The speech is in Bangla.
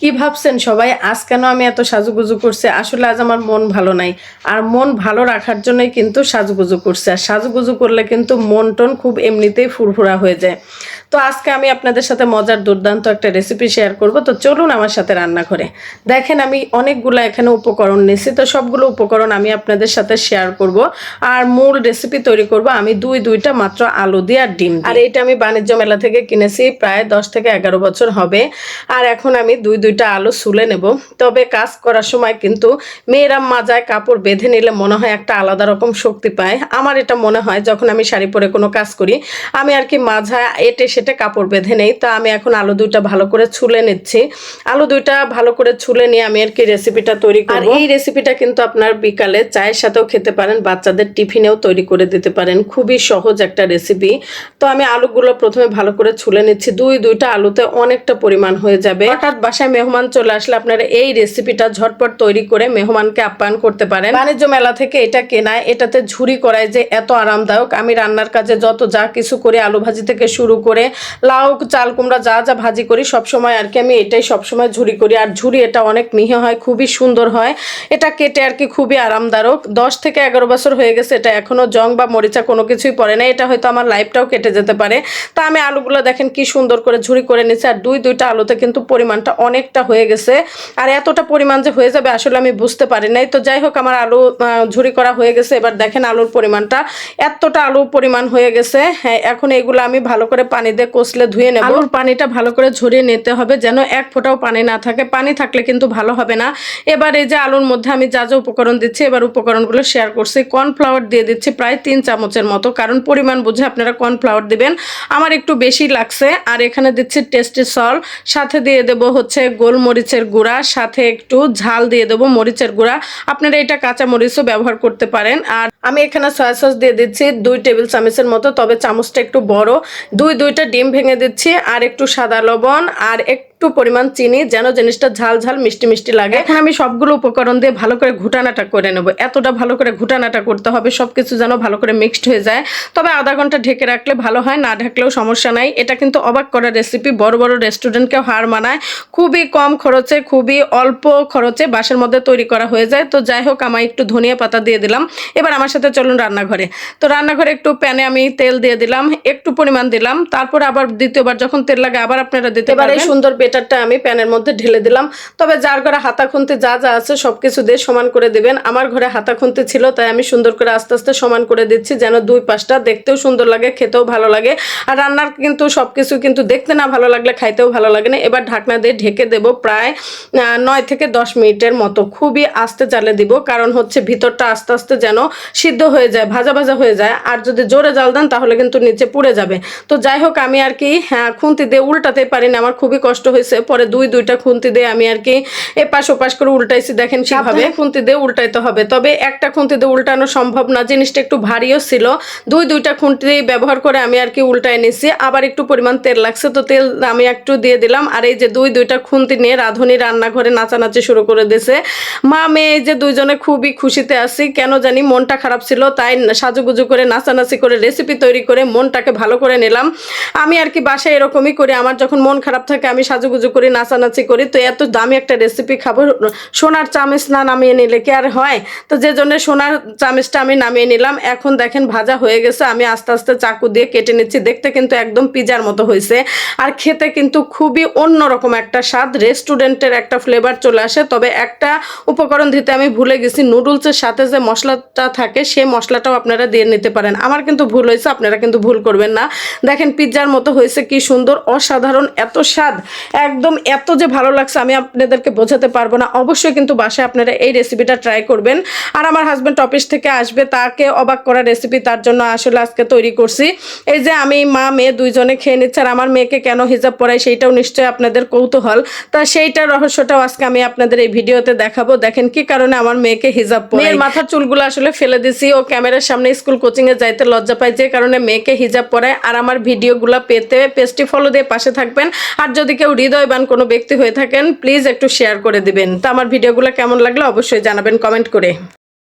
কি ভাবছেন সবাই? আজ কেন আমি এত সাজুগুজু করছি? আসলে আজ আমার মন ভালো নাই। আর মন ভালো রাখার জন্যই কিন্তু সাজুগুজু করছে। আর সাজুগুজু করলে কিন্তু মন টন খুব এমনিতেই ফুরফুরা হয়ে যায়। তো আজকে আমি আপনাদের সাথে মজার দুর্দান্ত একটা রেসিপি শেয়ার করব। তো চলুন আমার সাথে রান্না করে দেখেন আমি অনেকগুলো এখানে উপকরণ নিয়েছি। তো সবগুলো উপকরণ আমি আপনাদের সাথে শেয়ার করব। আর মূল রেসিপি তৈরি করব আমি দুই দুইটা মাত্র আলু দিয়ে আর ডিম আর এটা আমি বাণিজ্য মেলা থেকে কিনেছি। প্রায় দশ থেকে এগারো বছর হবে। আর এখন আমি দুই দুই দুইটা আলু সুলে নেব। তবে কাজ করার সময় কিন্তু মেয়েরা মাজায় কাপড় বেঁধে নিলে মনে হয় একটা আলাদা রকম শক্তি পায়। আমার এটা মনে হয় যখন আমি শাড়ি পরে কোনো কাজ করি, আমি আর কি মাঝা এটে সেটে কাপড় বেঁধে নেই। তো আমি এখন আলু দুইটা ভালো করে ছুলে নিচ্ছি। আলু দুইটা ভালো করে ছুলে নিয়ে আমি আর কি রেসিপিটা তৈরি করব। এই রেসিপিটা কিন্তু আপনার বিকালে চায়ের সাথেও খেতে পারেন, বাচ্চাদের টিফিনেও তৈরি করে দিতে পারেন। খুবই সহজ একটা রেসিপি তো আমি আলুগুলো প্রথমে ভালো করে ছুলে নিচ্ছি। দুই দুইটা আলুতে অনেকটা পরিমাণ হয়ে যাবে। হঠাৎ বাসায় মেহমান চলে আসলে আপনারা এই রেসিপিটা ঝটপট তৈরি করে মেহমানকে আপ্যায়ন করতে পারেন। বাণিজ্য মেলা থেকে এটা কেনায় এটাতে ঝুরি করায় যে এত আরামদায়ক। আমি রান্নার কাজে যত যা কিছু করি আলু ভাজি থেকে শুরু করে লাউ, চাল, কুমড়া, যা যা ভাজি করি, সবসময় আর কি আমি এটাই সবসময় ঝুরি করি। আর ঝুরি এটা অনেক মিহি হয়, খুবই সুন্দর হয়। এটা কেটে আর কি খুবই আরামদায়ক। দশ থেকে এগারো বছর হয়ে গেছে এটা এখনও জং বা মরিচা কোনো কিছুই পড়ে না। এটা হয়তো আমার লাইফটাও কেটে যেতে পারে। তা আমি আলুগুলো দেখেন কি সুন্দর করে ঝুরি করে নিচ্ছি আর দুই, দুইটা আলুতে কিন্তু পরিমাণটা অনেকটা হয়ে গেছে। আর এতটা পরিমাণ যে হয়ে যাবে আসলে আমি বুঝতে পারি নাই। তো যাই হোক, আমার আলু ঝুরি করা হয়ে গেছে। এবার দেখেন আলুর পরিমাণটা। এতটা আলু পরিমাণ হয়ে গেছে। হ্যাঁ এখন এগুলো আমি ভালো করে পানি দিয়ে কষলে ধুয়ে নেব। আলুর পানিটা ভালো করে ঝরিয়ে নিতে হবে যেন এক ফোঁটাও পানি না থাকে। পানি থাকলে কিন্তু ভালো হবে না। এবার এই যে আলুর মধ্যে আমি যা যা উপকরণ দিচ্ছি, এবার উপকরণগুলো শেয়ার করছি। কর্নফ্লাওয়ার দিয়ে দিচ্ছি প্রায় তিন চামচের মতো। কারণ পরিমাণ বুঝে আপনারা কর্নফ্লাওয়ার দিবেন। আমার একটু বেশি লাগছে। আর এখানে দিচ্ছি টেস্টি সল সাথে দিয়ে দেবো হচ্ছে গোলমরিচের গুঁড়া, সাথে একটু ঝাল দিয়ে দেবো মরিচের গুঁড়া। আপনারা এটা কাঁচা মরিচও ব্যবহার করতে পারেন। আর আমি এখানে সয়া সস দিয়ে দিচ্ছি দুই টেবিল চামচের মতো, তবে চামচটা একটু বড়। দুই, দুইটা ডিম ভেঙে দিচ্ছি, আর একটু সাদা লবণ, আর একটু পরিমাণ চিনি যেন জিনিসটা ঝাল ঝাল মিষ্টি মিষ্টি লাগে। এখন আমি সবগুলো উপকরণ দিয়ে ভালো করে ঘুটানাটা করে নেব। এতটা ভালো করে ঘুটানাটা করতে হবে সবকিছু যেন ভালো করে মিক্সড হয়ে যায়। তবে আধা ঘণ্টা ঢেকে রাখলে ভালো হয় না ঢাকলেও সমস্যা নাই। এটা কিন্তু অবাক করা রেসিপি বড় বড় রেস্টুরেন্টকেও হার মানায়। খুবই কম খরচে খুবই অল্প খরচে বাসের মধ্যে তৈরি করা হয়ে যায়। তো যাই হোক আমি একটু ধনিয়া পাতা দিয়ে দিলাম। এবার আমার সাথে চলুন রান্নাঘরে। তো রান্নাঘরে একটু প্যানে আমি তেল দিয়ে দিলাম একটু পরিমাণ দিলাম। তারপর আবার দ্বিতীয়বার যখন তেল লাগে আবার আপনারা দিতে পারেন সুন্দর বেটারটা আমি প্যানের মধ্যে ঢেলে দিলাম। তবে যার ঘরে হাতা খুন্তি যা যা আছে সব কিছু দিয়ে সমান করে দিবেন। আমার ঘরে হাতা খুন্তি ছিল, তাই আমি সুন্দর করে আস্তে আস্তে সমান করে দিচ্ছি যেন দুই পাশটা দেখতেও সুন্দর লাগে, খেতেও ভালো লাগে। আর রান্নার কিন্তু সব কিছু কিন্তু দেখতে না ভালো লাগলে খাইতেও ভালো লাগে না। এবার ঢাকনা দিয়ে ঢেকে দেব প্রায় নয় থেকে দশ মিনিটের মতো। খুবই আস্তে চালে দিব, কারণ হচ্ছে ভিতরটা আস্তে আস্তে যেন সিদ্ধ হয়ে যায়, ভাজা ভাজা হয়ে যায়। আর যদি জোরে জাল দেন তাহলে কিন্তু নিচে পুড়ে যাবে। তো যাই হোক, আমি আর কি হ্যাঁ খুন্তি দিয়ে উল্টাতে পারি না আমার খুবই কষ্ট হয়েছে। পরে দুই দুইটা খুন্তি দিয়ে আমি আর কি এপাশ ওপাশ করে উল্টাইছি দেখেন কীভাবে খুন্তি দিয়ে উল্টাইতে হবে। তবে একটা খুন্তি দিয়ে উল্টানো সম্ভব না জিনিসটা একটু ভারীও ছিল। দুই দুইটা খুন্তি ব্যবহার করে আমি আর কি উল্টাই নিছি। আবার একটু পরিমাণ তেল লাগছে তো তেল আমি একটু দিয়ে দিলাম। আর এই যে দুই দুইটা খুন্তি নিয়ে রাঁধুনি রান্নাঘরে নাচানাচি শুরু করে দিয়েছে। মা মেয়ে যে দুইজনে খুবই খুশিতে আছি। কেন জানি মনটা খারাপ ছিল তাই সাজুগুজু করে নাচানাচি করে রেসিপি তৈরি করে মনটাকে ভালো করে নিলাম। আমি আর কি বাসায় এরকমই করি আমার যখন মন খারাপ থাকে আমি সাজুগুজু করি, নাচানাচি করি, তো এত দামি একটা রেসিপি খাব। সোনার চামচ না নামিয়ে নিলে কি আর হয়? তো যে জন্য সোনার চামচটা আমি নামিয়ে নিলাম, এখন দেখেন ভাজা হয়ে গেছে, আমি আস্তে আস্তে চাকু দিয়ে কেটে নিচ্ছি, দেখতে কিন্তু একদম পিজার মতো হয়েছে। আর খেতে কিন্তু খুবই অন্যরকম একটা স্বাদ, রেস্টুরেন্টের একটা ফ্লেভার চলে আসে, তবে একটা উপকরণ দিতে আমি ভুলে গেছি, নুডলসের সাথে যে মশলাটা থাকে, সেই মশলাটাও আপনারা দিয়ে নিতে পারেন। আমার কিন্তু ভুল হয়েছে, আপনারা কিন্তু ভুল করবেন না। দেখেন পিৎজার মতো হয়েছে, কি সুন্দর, অসাধারণ, এত স্বাদ। একদম এত যে ভালো লাগছে আমি আপনাদেরকে বোঝাতে পারব না। অবশ্যই কিন্তু বাসায় আপনারা এই রেসিপিটা ট্রাই করবেন। আর আমার হাজব্যান্ড অফিস থেকে আসবে, তাকে অবাক করা রেসিপি তার জন্য আসলে আজকে তৈরি করছি। এই যে আমি মা, মেয়ে দুইজনে খেয়ে নিচ্ছে আর আমার মেয়েকে কেন হিজাব পরাই সেইটাও নিশ্চয়ই আপনাদের কৌতূহল। তা সেইটার রহস্যটাও আজকে আমি আপনাদের এই ভিডিওতে দেখাবো। দেখেন কি কারণে আমার মেয়েকে হিজাব পরাই। মাথার চুলগুলো আসলে ফেলে দিছি, ও ক্যামেরার সামনে স্কুল কোচিং এ যাইতে লজ্জা পায়, যে কারণে মেয়েকে হিজাব পরায়। আর আমার ভিডিওগুলো পেতে পেস্টি ফলো দিয়ে পাশে থাকবেন। আর যদি কেউ হৃদয়বান কোনো ব্যক্তি হয়ে থাকেন প্লিজ একটু শেয়ার করে দিবেন। তো আমার ভিডিওগুলো কেমন লাগল অবশ্যই জানাবেন কমেন্ট করে।